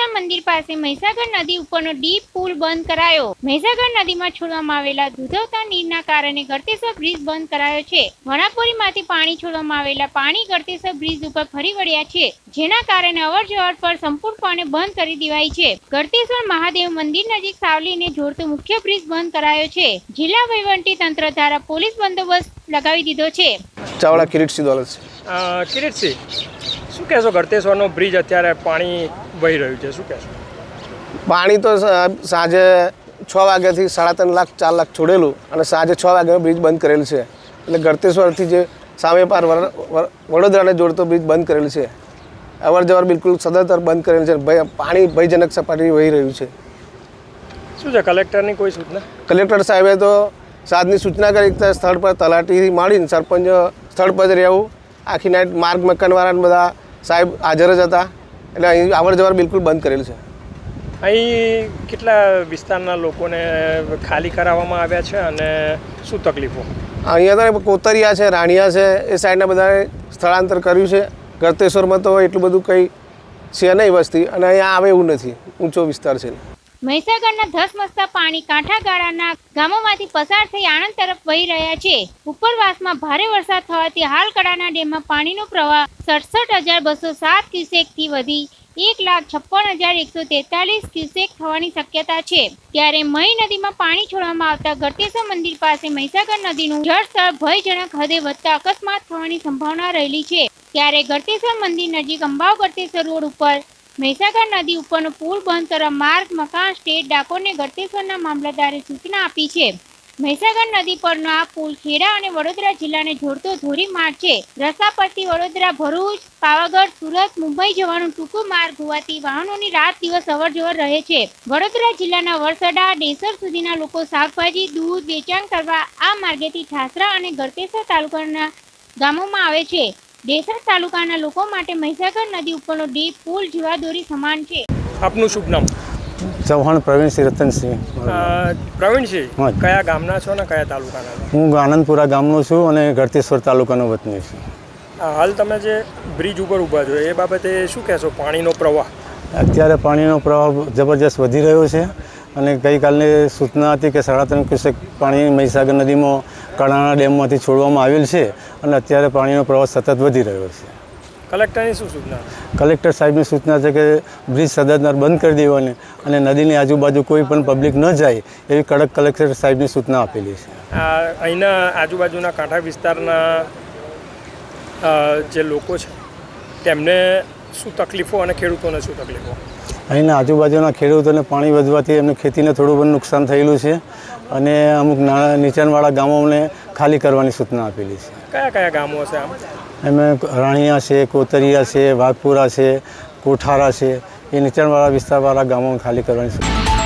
ગળતેશ્વર મંદિર પાસે મહીસાગર નદી ઉપરનો ડીપ પુલ બંધ કરાયો. મહીસાગર નદીમાં છોડવામાં આવેલા દૂધવતા નીરના કારણે ગળતેશ્વર બ્રિજ બંધ કરાયો છે. વણાપુરીમાંથી પાણી છોડવામાં આવેલા પાણી ગળતેશ્વર બ્રિજ ઉપર ફરી વળ્યા છે, જેના કારણે અવર જવર પર સંપૂર્ણપણે બંધ કરી દેવાઈ છે. ગળતેશ્વર મહાદેવ મંદિર નજીક સાવલીને જોડતો મુખ્ય બ્રિજ બંધ કરાયો છે. જિલ્લા વહીવટી તંત્ર દ્વારા પોલીસ બંદોબસ્ત લગાવી દીધો છે. ચાવડા કિરીટસિંહ દોલત છે કિરીટસિંહ શું કહેશો ગળતેશ્વરનો બ્રિજ અત્યારે પાણી વહી રહ્યું છે? શું કહેશો? પાણી તો સાંજે છ વાગ્યાથી સાડા ત્રણ લાખ ચાર લાખ છોડેલું અને સાંજે છ વાગ્યાનો બ્રિજ બંધ કરેલ છે. એટલે ગળતેશ્વરથી જે સામે પાર વડોદરાને જોડતો બ્રિજ બંધ કરેલ છે. અવર જવર બિલકુલ સદંતર બંધ કરેલ છે ભય પાણી ભયજનક સપાટી વહી રહ્યું છે. શું છે કલેક્ટરની કોઈ સૂચના? કલેક્ટર સાહેબે તો સાતની સૂચના કરી તો સ્થળ પર તલાટીથી માંડીને સરપંચ સ્થળ પર જ રહેવું. આખી નાઇટ માર્ગ મકાનવાળાને બધા સાહેબ હાજર જ હતા. એટલે અહીં અવર જવર બિલકુલ બંધ કરેલું છે. અહીં કેટલા વિસ્તારના લોકોને ખાલી કરાવવામાં આવ્યા છે અને શું તકલીફો? અહીંયા તો કોતરિયા છે રાણિયા છે એ સાઈડના બધાએ સ્થળાંતર કર્યું છે. ગળતેશ્વરમાં તો એટલું બધું કંઈ છે નહીં વસ્તી અને અહીંયા આવે એવું નથી. ઊંચો વિસ્તાર છે. મહીસાગરના ધસમસતા પાણી કાંઠાગાળાના ગામોમાંથી પસાર થઈ આણંદ તરફ વહી રહ્યા છે. ઉપરવાસમાં ભારે વરસાદ થવાથી હાલ કડાના ડેમમાં પાણીનો પ્રવાહ સડસઠ હજાર બસો સાત ક્યુસેકથી વધી એક લાખ છપ્પન હજાર એકસો તેતાલીસ ક્યુસેક થવાની શક્યતા છે. ત્યારે મહી નદીમાં પાણી છોડવામાં આવતા ગટેશ્વર મંદિર પાસે મહીસાગર નદીનું જળસ્તર ભયજનક હદે વધતા અકસ્માત થવાની સંભાવના રહેલી છે. ત્યારે ગટેશ્વર મંદિર નજીક અંબાવ ગળતેશ્વર રોડ ઉપર મહીસાગર નદી ઉપરનો પુલ બંધ કરવા માર્ગ, મકાન, સ્ટેટ ડાકોરને ગળતેશ્વરના મામલતદારે સૂચના આપી છે. મહીસાગર નદી પરનો આ પુલ ખેડા અને વડોદરા જિલ્લાને જોડતો ધોરીમાર્ગ છે. રસ્તા પરથી વડોદરા, ભરૂચ, પાવાગઢ, સુરત, મુંબઈ જવાનું ટૂંકો માર્ગ હોવાથી વાહનોની રાત દિવસ અવર જવર રહે છે. વડોદરા જિલ્લાના વરસડા, ડેસર સુધીના લોકો શાકભાજી, દૂધ, વેચાણ કરવા આ માર્ગેથી ઠાસરા અને ગરતેશ્વર તાલુકાના ગામોમાં આવે છે. ડેસર તાલુકાના લોકો માટે મહીસાગર નદી ઉપરનો ડીપ પુલ જીવાદોરી સમાન છે. આપનું શુભ નામ? ચૌહાણ પ્રવીણસિંહ રતનસિંહ. અ, પ્રવીણસિંહ કયા ગામના છો ને કયા તાલુકાના હું આનંદપુરા ગામનો છું અને ગળતેશ્વર તાલુકાનો વતની છું. હાલ તમે જે બ્રિજ ઉપર ઊભા છો એ બાબતે શું કહેશો? પાણીનો પ્રવાહ? અત્યારે પાણીનો પ્રવાહ જબરજસ્ત વધી રહ્યો છે અને ગઈકાલની સૂચના હતી કે સાડા ત્રણ ક્યુસેક પાણી મહીસાગર નદીમાં કડાણા ડેમમાંથી છોડવામાં આવેલ છે અને અત્યારે પાણીનો પ્રવાહ સતત વધી રહ્યો છે. કલેક્ટરની શું સૂચના? કલેક્ટર સાહેબની સૂચના છે કે બ્રિજ સદંતર બંધ કરી દેવાની અને નદીની આજુબાજુ કોઈ પણ પબ્લિક ન જાય એવી કડક કલેક્ટર સાહેબની સૂચના આપેલી છે. અહીંના આજુબાજુના કાંઠા વિસ્તારના જે લોકો છે તેમને શું તકલીફો અને ખેડૂતોને શું તકલીફો? અહીંના આજુબાજુના ખેડૂતોને પાણી વધવાથી એમને ખેતીને થોડું પણ નુકસાન થયેલું છે. અને અમુક નાના નીચાણવાળા ગામોને ખાલી કરવાની સૂચના આપેલી છે. કયા કયા ગામો છે આમ? એમાં રાણીયા છે કોતરિયા છે વાઘપુરા છે કોઠારા છે એ નીચાણવાળા વિસ્તારવાળા ગામોને ખાલી કરવાની સૂચના